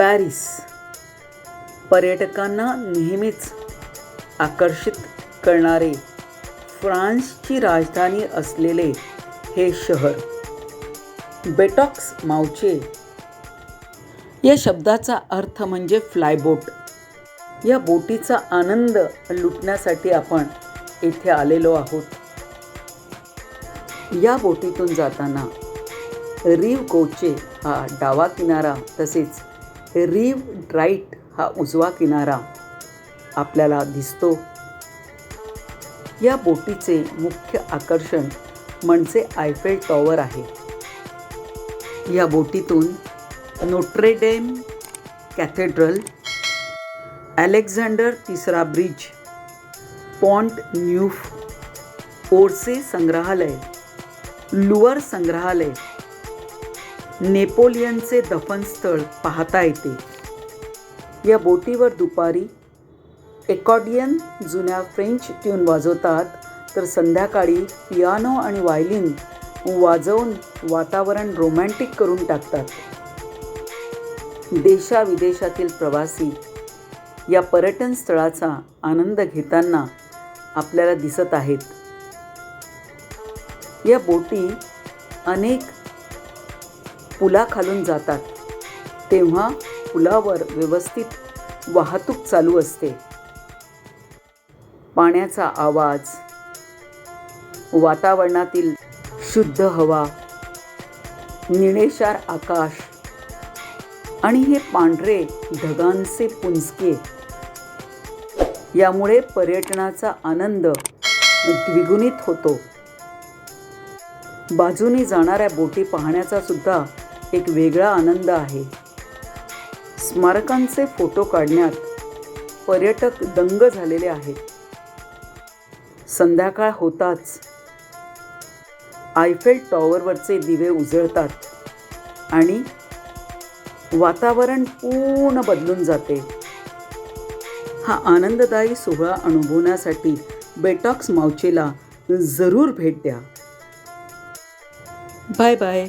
Paris पर्यटकांना नेहमीच आकर्षित करणारे फ्रान्सची राजधानी असलेले हे शहर. बेटॉक्स मावचे. या शब्दाचा अर्थ म्हणजे फ्लायबोट. या बोटीचा आनंद लुटण्यासाठी आपण येथे आलेलो आहोत. या बोटीतून जाताना रीव कोचे हा डावा किनारा तसेच रिव ड्राईट हा उजवा किनारा आपल्याला दिसतो. या बोटीचे मुख्य आकर्षण म्हणजे आयफेल टॉवर आहे. या बोटीतून नोट्रेडेम कॅथेड्रल अलेक्झांडर तिसरा ब्रिज पॉन्ट न्यूफ ओरसे संग्रहालय लुअर संग्रहालय नेपोलियनचे दफनस्थळ पाहता येते. या बोटीवर दुपारी एकॉर्डियन जुन्या फ्रेंच ट्यून वाजवतात तर संध्याकाळी पियानो आणि व्हायलिन वाजवून वातावरण रोमॅन्टिक करून टाकतात. देशाविदेशातील प्रवासी या पर्यटन स्थळाचा आनंद घेताना आपल्याला दिसत आहेत. या बोटी अनेक पुलाखालून जातात. तेव्हा पुलावर व्यवस्थित वाहतूक चालू असते. पाण्याचा आवाज वातावरणातील शुद्ध हवा निळेशार आकाश आणि हे पांढरे ढगांचे पुंजके. यामुळे पर्यटनाचा आनंद द्विगुणित होतो. बाजूने जाणाऱ्या बोटी पाहण्याचा सुद्धा एक वेगळा आनंद आहे. स्मारकांचे फोटो काढण्यात पर्यटक दंग झालेले आहेत. संध्याकाळ होताच आयफेल टॉवरवरचे दिवे उजळतात आणि वातावरण पूर्ण बदलून जाते. हा आनंददायी सोहळा अनुभवण्यासाठी बेटॉक्स मावचेला जरूर भेट द्या. Bye bye.